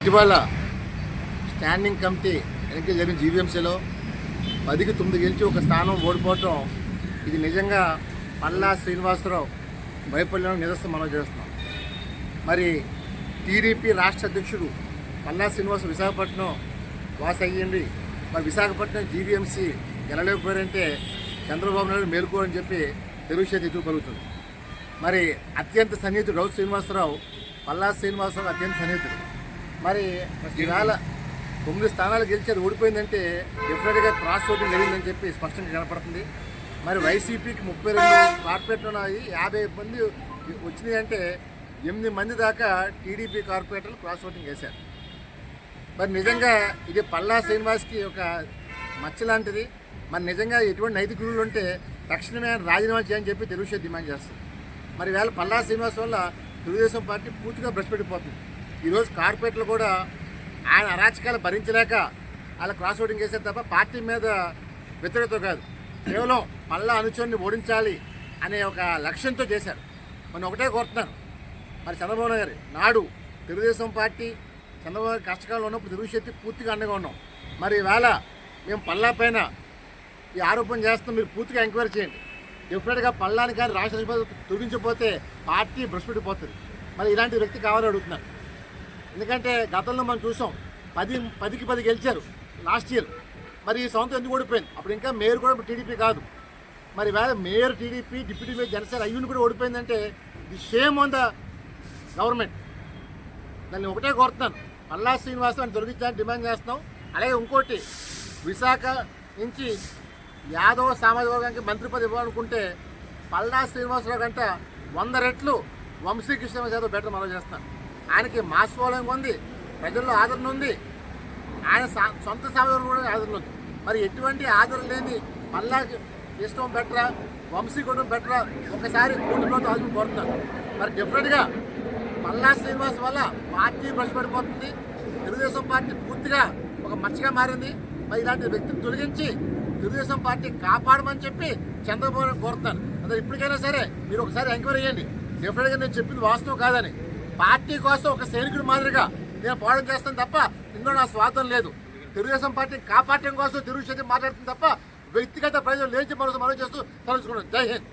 ఇటీవల standing committee ఎన్నికలు జరిగిన జీవీఎంసీలో పదికి తొమ్మిది గెలిచి ఒక స్థానం ఓడిపోవటం ఇది నిజంగా పల్లా శ్రీనివాసరావు భయపడలేని నిదర్శనం మనం చేస్తున్నాం. మరి టీడీపీ రాష్ట్ర అధ్యక్షుడు పల్లా శ్రీనివాస్ విశాఖపట్నం వాస్ అయ్యండి మరి విశాఖపట్నం జీవీఎంసీ గెలలేకపోయారంటే చంద్రబాబు నాయుడు మేల్కోరని చెప్పి తెలుగు చేతి ఎదురు కలుగుతుంది మరి అత్యంత సన్నిహితుడు రౌత్ శ్రీనివాసరావు పల్లా శ్రీనివాసరావు అత్యంత సన్నిహితుడు. మరి ఈవేళ తొమ్మిది స్థానాలు గెలిచి అది ఓడిపోయిందంటే డెఫినెట్గా క్రాస్ ఓటింగ్ జరిగిందని చెప్పి స్పష్టంగా కనపడుతుంది. మరి వైసీపీకి ముప్పై రెండు కార్పొరేట్లు ఉన్నాయి యాభై మంది వచ్చినాయి అంటే ఎనిమిది మంది దాకా టీడీపీ కార్పొరేటర్లు క్రాస్ ఓటింగ్ వేశారు మరి నిజంగా ఇది పల్లా శ్రీనివాస్కి ఒక మచ్చ లాంటిది. మరి నిజంగా ఎటువంటి నైతికులు ఉంటే తక్షణమే రాజీనామా చేయని చెప్పి తెలుగుదేశం డిమాండ్ చేస్తుంది. మరి వేళ పల్లా శ్రీనివాస్ వల్ల తెలుగుదేశం పార్టీ పూర్తిగా భ్రష్పెట్టిపోతుంది ఈరోజు కార్పొరేట్లు కూడా ఆయన అరాచకాలు భరించలేక వాళ్ళ క్రాస్ ఓటింగ్ చేశారు తప్ప పార్టీ మీద వ్యతిరేకత కాదు. కేవలం మళ్ళా అనుచరుని ఓడించాలి అనే ఒక లక్ష్యంతో చేశారు. మనం ఒకటే కోరుతున్నాను. మరి చంద్రబాబు గారి గారు నాడు తెలుగుదేశం పార్టీ చంద్రబాబు గారి కష్టకాలంలో ఉన్నప్పుడు తెలుగు శక్తి పూర్తిగా అండగా ఉన్నాం. మరి ఈవేళ మేము పల్లా పైన ఈ ఆరోపణ చేస్తాం మీరు పూర్తిగా ఎంక్వైరీ చేయండి. డెఫినెట్గా పల్లాని కానీ రాష్ట్ర అధిపతి తొలగించకపోతే పార్టీ భ్రష్పెట్టిపోతుంది మరి ఇలాంటి వ్యక్తి కావాలని అడుగుతున్నాను. ఎందుకంటే గతంలో మనం చూసాం పది పదికి పది గెలిచారు లాస్ట్ ఇయర్. మరి ఈ సంవత్సరం ఎందుకు ఓడిపోయింది? అప్పుడు ఇంకా మేయర్ కూడా టీడీపీ కాదు. మరి వేరే mayor TDP deputy mayor Janasena అయ్యూని కూడా ఓడిపోయిందంటే the shame on the government దాన్ని ఒకటే కోరుతున్నాను. మల్లా శ్రీనివాసరావు దొరికించాలని డిమాండ్ చేస్తున్నాం. అలాగే ఇంకోటి విశాఖ నుంచి యాదవ సామాజిక వర్గానికి మంత్రి పదవి ఇవ్వాలనుకుంటే పల్లా శ్రీనివాసరావు కంటే వంద రెట్లు వంశీకృష్ణ యాదవ్ బెటర్ మనం చేస్తున్నాను. ఆయనకి మాస్ ఫాలోయింగ్ ఉంది ప్రజల్లో ఆదరణ ఉంది. ఆయన సొంత సామాజిక కూడా ఆదరణ ఉంది. మరి ఎటువంటి ఆదరణ లేని పల్లాకి ఇష్టం బెటరా వంశీ కూడా బెటరా ఒకసారి కూటమిలో ఆదరణ కోరుతున్నాను మరి డిఫరెంట్గా మల్లా శ్రీనివాస్ వల్ల పార్టీ భ్రష్పడిపోతుంది తెలుగుదేశం పార్టీ పూర్తిగా ఒక మచ్చగా మారింది. మరి ఇలాంటి వ్యక్తిని తొలగించి తెలుగుదేశం పార్టీ కాపాడమని చెప్పి చంద్రబాబు నాయుడు కోరుతాను అదే ఇప్పటికైనా సరే మీరు ఒకసారి ఎంక్వైరీ చేయండి. డెఫినెట్గా నేను చెప్పింది వాస్తవం కాదని. పార్టీ కోసం ఒక సైనికుడి మాదిరిగా నేను పోవడం చేస్తాను తప్ప ఇందులో నా స్వార్థం లేదు. తెలుగుదేశం పార్టీ కాపాడటం కోసం తెలుగు చేతి మాట్లాడుతుంది తప్ప వ్యక్తిగత ప్రజలు లేచి మనసు మనం చేస్తూ తలుచుకున్నాను. జై హింద్.